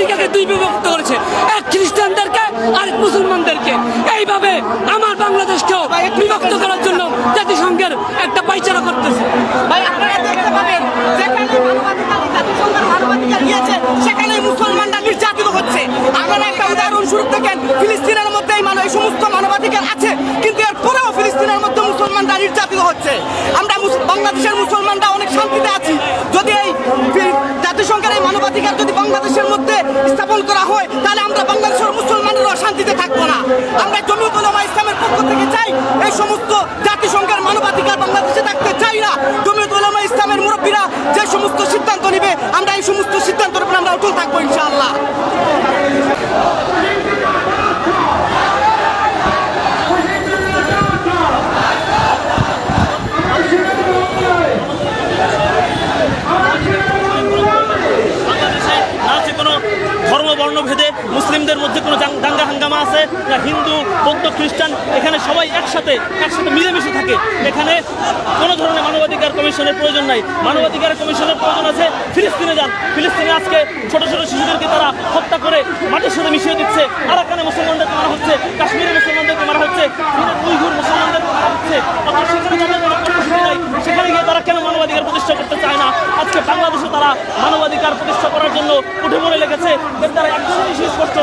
আফ্রিকাকে দুই বিভক্ত করেছে। এক খ্রিস্টানদেরকে, আরেক মুসলমানদেরকে। এইভাবে আমার বাংলাদেশকেও বিভক্ত করার জন্য জাতিসংঘের একটা পাইচারা করতেছে। ভাই, আপনারা দেখতে পাবেন সেখানে মুসলমানরা নির্যাতিত হচ্ছে। আপনারা একটা উদাহরণ স্বরূপ ফিলিস্তিনের মধ্যে এই সমস্ত মানবাধিকার আছে, কিন্তু এরপরেও ফিলিস্তিনের মধ্যে মুসলমানরা নির্যাতিত হচ্ছে। আমরা বাংলাদেশের মুসলমানরা আমরা জমিয়ত উলামা ইসলামের পক্ষ থেকে চাই এই সমস্ত জাতিসংঘের মানবাধিকার বাংলাদেশে থাকতে চাই না। জমিয়ত উলামা ইসলামের মুরব্বীরা যে সমস্ত সিদ্ধান্ত নিবে, আমরা এই সমস্ত সিদ্ধান্তের উপর আমরা অটল থাকব ইনশাআল্লাহ বাংলাদেশে না আছে কোনো ধর্ম বর্ণ ভেদে মুসলিমদের মধ্যে কোনো দাঙ্গা হাঙ্গামা আছে না হিন্দু, বৌদ্ধ, খ্রিস্টান? এখানে সবাই একসাথে একসাথে মিলেমিশে থাকে। এখানে কোনো ধরনের মানবাধিকার কমিশনের প্রয়োজন নাই। মানবাধিকার কমিশনের প্রয়োজন আছে ফিলিস্তিনে যান। ফিলিস্তিনে আজকে ছোট ছোট শিশুদেরকে তারা হত্যা করে মাটির সাথে মিশিয়ে দিচ্ছে। আরাকানে মুসলমানদেরকে মারা হচ্ছে কাশ্মীরে মুসলমানদেরকে মারা হচ্ছে উইঘুর মুসলমানদেরকে মারা হচ্ছে। সেখানে তারা কেন মানবাধিকার প্রতিষ্ঠা চায় না। আজকে বাংলাদেশে তারা মানবাধিকার প্রতিষ্ঠা করার জন্য উঠে পড়ে লেগেছে। এর দ্বারা জিনিস স্পষ্ট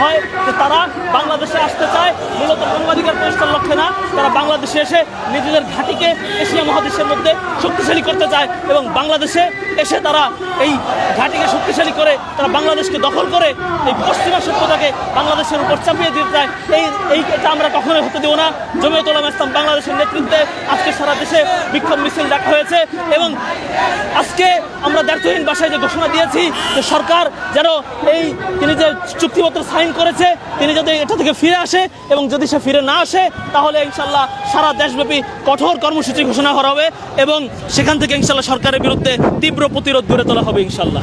হয় যে তারা বাংলাদেশে আসতে চায়। মূলত মানবাধিকার প্রতিষ্ঠার লক্ষ্যে না, তারা বাংলাদেশে এসে নিজেদের ঘাঁটিকে এশিয়া মহাদেশের মধ্যে শক্তিশালী করতে চায় এবং বাংলাদেশে এসে তারা এই ঘাঁটিকে শক্তিশালী করে, তারা বাংলাদেশকে দখল করে এই পশ্চিমা সভ্যতাকে বাংলাদেশের উপর চাপিয়ে দিতে চায়। এই এই এটা আমরা কখনোই হতে দেবো না। জমিয়ত উলামা ইসলাম বাংলাদেশের নেতৃত্বে আজকে সারা দেশে বিক্ষোভ মিছিল ডাকা হয়েছে এবং আজকে আমরা দায়িত্বহীন বাসায় যে ঘোষণা দিয়েছি যে সরকার যেন এই তিনি যে চুক্তিপত্র সাইন করেছে, তিনি যদি এটা থেকে ফিরে আসে এবং যদি সে ফিরে না আসে, তাহলে ইনশাল্লাহ সারা দেশব্যাপী কঠোর কর্মসূচি ঘোষণা করা হবে এবং সেখান থেকে ইনশাল্লাহ সরকারের বিরুদ্ধে তীব্র প্রতিরোধ গড়ে তোলা হবে ইনশাল্লাহ।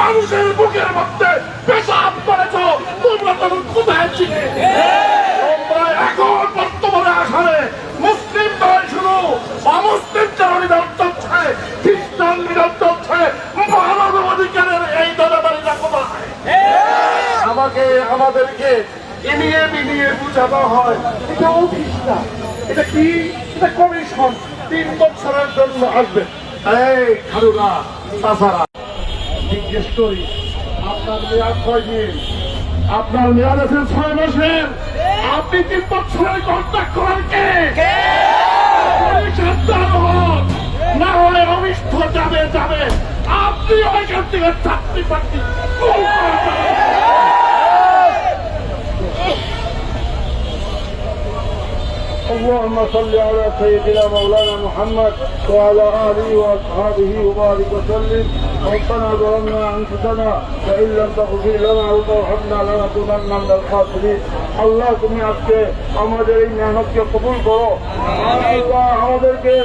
মানুষের বুকের মধ্যে পেশাব করেছ। তোমরা তখন কোথায় ছিলে? এখন বর্তমানে আসলে মুসলিম নয় শুধু অমুসলিম যারা নিধন চলছে খ্রিস্টান নিধন চলছে মানব অধিকারের এই কোথায় আমাকে, আমাদেরকে ইনিয়ে বিনিয়ে বুঝানো হয়। এটা অফিস না। এটা কি? এটা কমিশন। তিন বছরের জন্য আসবে। এই খালুরা চাষারা জিজ্ঞেস করি আপনার মেয়াদ কয় দিন? আপনার মেয়াদ আছে ছয় মাসের। আপনি তিন বছরের কন্ট্রাক্ট করেন কে? না হলে অনিষ্ট যাবে যাবে। আপনি অনেক থেকে চাকরি পাচ্ছি اللهم صل على سيدنا مولانا محمد وعلى اله واصحابه وبارك وسلم ربنا ظلمنا انفسنا فان لم تغفر لنا وترحمنا لنكونن من الخاسرين আল্লাহ তুমি আজকে আমাদের এই মেহনতকে কবুল করো আল্লাহ আমাদেরকে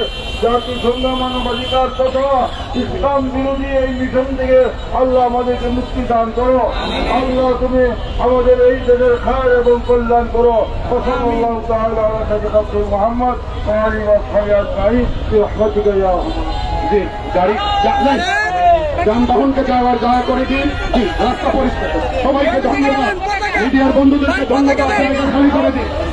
জাতিসংঘ মানবাধিকার তথা ইসলাম বিরোধী এই মিশন থেকে আল্লাহ আমাদেরকে মুক্তি দান করো আল্লাহ তুমি আমাদের এই দেশের খায় এবং কল্যাণ করো وصلى الله تعالى على سيدنا محمد وعلى اله وصحبه اجمعين برحمتك يا ارحم জি গাড়ি যান যানবাহনকে যাওয়ার যাওয়া করে দিন জি রাস্তা পরিষ্কার সবাইকে ধন্যবাদ মিডিয়ার বন্ধুদেরকে ধন্যবাদ জায়গা খালি করে দিন